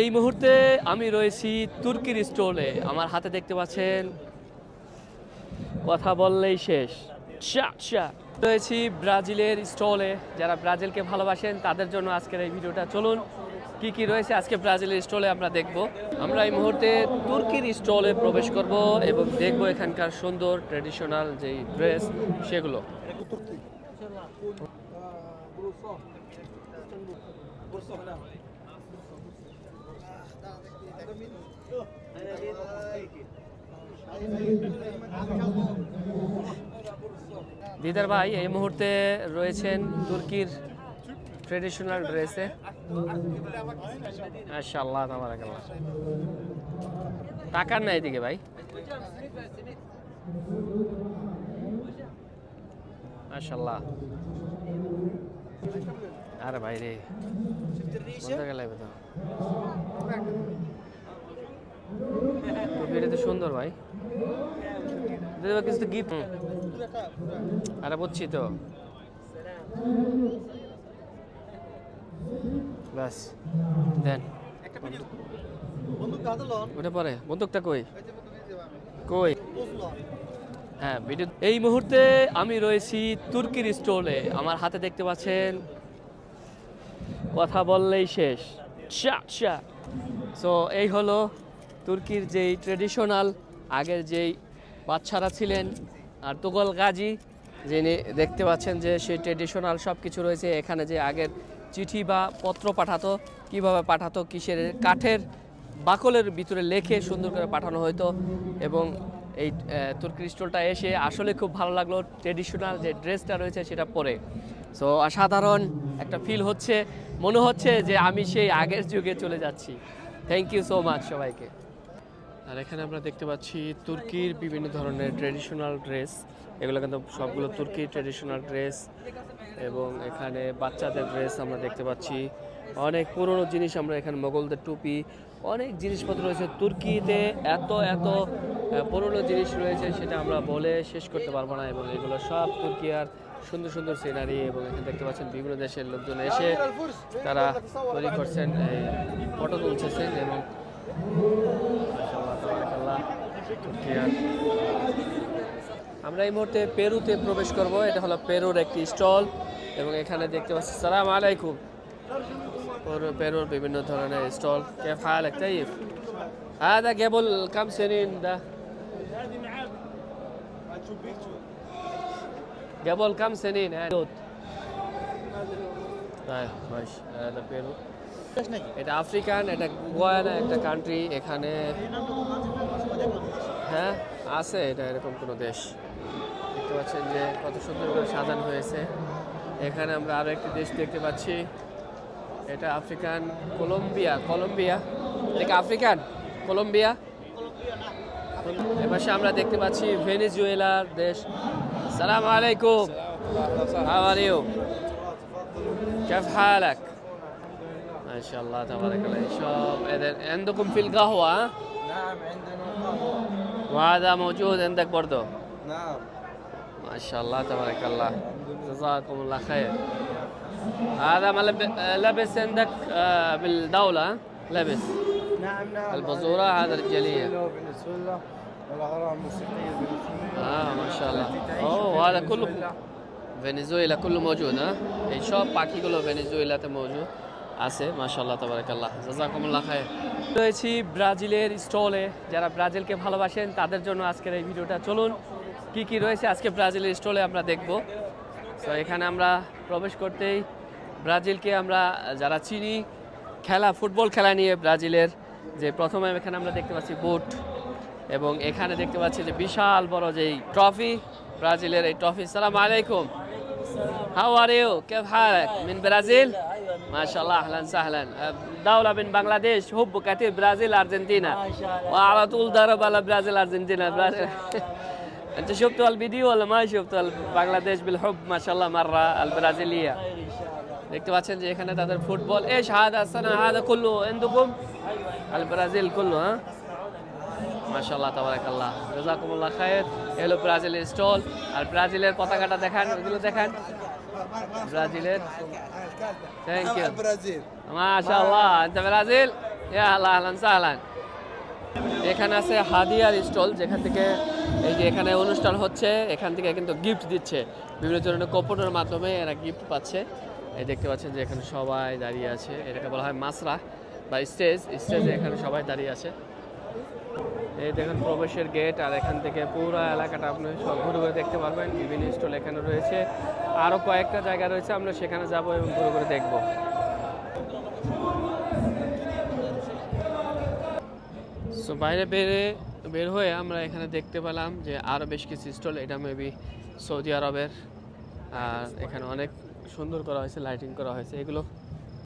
এই মুহূর্তে আমি রয়েছি তুর্কির স্টলে। আমার হাতে দেখতে পাচ্ছেন, কথা বললেই শেষ। রয়েছি ব্রাজিলের স্টলে। যারা ব্রাজিলকে ভালোবাসেন, তাদের জন্য আজকের এই ভিডিওটা। চলুন, কি কি রয়েছে আজকে ব্রাজিলের স্টলে আমরা দেখব। আমরা এই মুহূর্তে তুর্কির স্টলে প্রবেশ করব এবং দেখব এখানকার সুন্দর ট্রেডিশনাল যেই ড্রেস সেগুলো। দিদার ভাই, এই মুহূর্তে রয়েছেন তুর্কির ট্রেডিশনাল ড্রেসে তাবারাকাল্লাহ। টাকার না এদিকে ভাই। আরে ভাই রে টুপিটা তো সুন্দর ভাই। কিছু তো গিফট আরে বুঝছি তো। ব্যাস, দেন। ওটা পরে। বন্দুকটা কই? কই? হ্যাঁ ভিডিও। এই মুহূর্তে আমি রয়েছি তুর্কির স্টলে। আমার হাতে দেখতে পাচ্ছেন, কথা বললেই শেষ। সো এই হলো তুর্কির যেই ট্রেডিশনাল আগের যেই বাচ্চারা ছিলেন আর তুগল গাজী যিনি দেখতে পাচ্ছেন যে সেই ট্রেডিশনাল সব কিছু রয়েছে এখানে যে আগের চিঠি বা পত্র পাঠাতো কীভাবে পাঠাতো কিসের কাঠের বাকলের ভিতরে লেখে সুন্দর করে পাঠানো হতো এবং এই আহ, তুর্কির স্টলটা এসে আসলে খুব ভালো লাগল ট্রেডিশনাল যে ড্রেসটা রয়েছে সেটা পরে। সো অসাধারণ একটা ফিল হচ্ছে মনে হচ্ছে যে আমি সেই আগের যুগে চলে যাচ্ছি। থ্যাংক ইউ সো মাচ সবাইকে। আর এখানে আমরা দেখতে পাচ্ছি তুর্কির বিভিন্ন ধরনের ট্রেডিশনাল ড্রেস এগুলো কিন্তু সবগুলো তুর্কির ট্রেডিশনাল ড্রেস এবং এখানে বাচ্চাদের ড্রেস আমরা দেখতে পাচ্ছি। অনেক পুরনো জিনিস আমরা এখানে মোগলদের টুপি। অনেক জিনিসপত্র রয়েছে তুর্কিতে। এত এত পুরনো জিনিস রয়েছে সেটা আমরা বলে শেষ করতে পারব না এবং এগুলো সব তুর্কি আর সুন্দর সুন্দর সিনারি এবং এখানে দেখতে পাচ্ছেন বিভিন্ন দেশের লোকজন এসে তারা তৈরি করছেন ফটো তুলছেন এবং। আমরা এই মুহূর্তে পেরুতে প্রবেশ করব এটা হলো পেরুর একটি স্টল এবং এখানে দেখতে পাচ্ছি সালাম আলাইকুম পেরু- পেরুর বিভিন্ন ধরনের স্টল كيف حالك طيب هذا قبل كم سنين ده قبل كم سنين هذا طيب ماشي هذا পেরু এটা আফ্রিকান এটা গোয়ানা একটা কান্ট্রি এখানে হ্যাঁ আছে এটা এরকম কোনো দেশ। দেখতে পাচ্ছেন যে কত সুন্দর করে সাজানো হয়েছে। এখানে আমরা আরও একটি দেশ দেখতে পাচ্ছি। এটা আফ্রিকান কলম্বিয়া কলম্বিয়া। এটা আফ্রিকান? কলম্বিয়া? এপাশে আমরা দেখতে পাচ্ছি ভেনেজুয়েলার দেশ। সালাম আলাইকুম। হাওয়ারিও কেফ হালাক ما شاء الله تبارك الله. شوف إذا عندكم في القهوة ها؟ نعم عندنا القهوة. وهذا موجود عندك برضه نعم. ما شاء الله. تبارك الله جزاكم الله خير. هذا ما لبس عندك آه، بالدولة لبس. نعم نعم. البزورة هذا الجلية. آه ما شاء الله أوه هذا كله فنزويلا. كله موجود ها؟ إيه، باكي كله فنزويلا موجود. আছে মাশাল্লাহ তবরাকাল্লাহ। জাজাকুমুল্লাহ খায় রয়েছি ব্রাজিলের স্টলে। যারা ব্রাজিলকে ভালোবাসেন, তাদের জন্য আজকের এই ভিডিওটা। চলুন, কি কি রয়েছে আজকে ব্রাজিলের স্টলে আমরা দেখব। তো এখানে আমরা প্রবেশ করতেই ব্রাজিলকে আমরা, যারা চিনি, খেলা, ফুটবল খেলা নিয়ে ব্রাজিলের যে প্রথমে এখানে আমরা দেখতে পাচ্ছি বুট এবং এখানে দেখতে পাচ্ছি যে বিশাল বড় যেই ট্রফি, ব্রাজিলের এই ট্রফি। সালাম আলাইকুম। হাউ আর ইউ কে মিন ব্রাজিল? برازيل ما شاء الله اهلا وسهلا دولة من بنغلاديش حب كثير برازيل ارجنتينا وعلى طول ضرب على برازيل ارجنتينا برازيل انت شفتوا الفيديو ولا ما شفتوا بنغلاديش بالحب ما شاء الله مرة البرازيلية দেখতে পাচ্ছেন যে এখানে তাদের ফুটবল ايش هذا السنة هذا كله عندكم البرازيل كله ها মাশাআল্লাহ তাবারাকাল্লাহ জাযাকুমুল্লাহ খায়ের এই হলো ব্রাজিলের স্টল আর ব্রাজিলের পতাকাটা দেখান ওইগুলো দেখান ব্রাজিলের থ্যাংক ইউ البرازيل মাশাআল্লাহ انت برازيل ইয়া আহলান আহলান সাহলান এখানে আছে হাদিয়ার স্টল যেখান থেকে এই যে এখানে অনুষ্ঠান হচ্ছে এখান থেকে কিন্তু গিফট দিচ্ছে বিভিন্ন ধরনের কোপনের মাধ্যমে এরা গিফট পাচ্ছে এই দেখতে পাচ্ছেন যে এখানে সবাই দাঁড়িয়ে আছে এটাকে বলা হয় মাসরা বা স্টেজ স্টেজে এখানে সবাই দাঁড়িয়ে আছে এই দেখেন, প্রবেশের গেট আর এখান থেকে পুরো এলাকাটা আপনি সব ঘুরে ঘুরে দেখতে পারবেন। বিভিন্ন স্টল এখানে রয়েছে। আরও কয়েকটা জায়গা রয়েছে, আমরা সেখানে যাব এবং ঘুরে ঘুরে দেখব। সো বাইরে বেরে বের হয়ে আমরা এখানে দেখতে পেলাম যে আরও বেশ কিছু স্টল এটা মেবি সৌদি আরবের। আর এখানে অনেক সুন্দর করা হয়েছে লাইটিং করা হয়েছে, এগুলো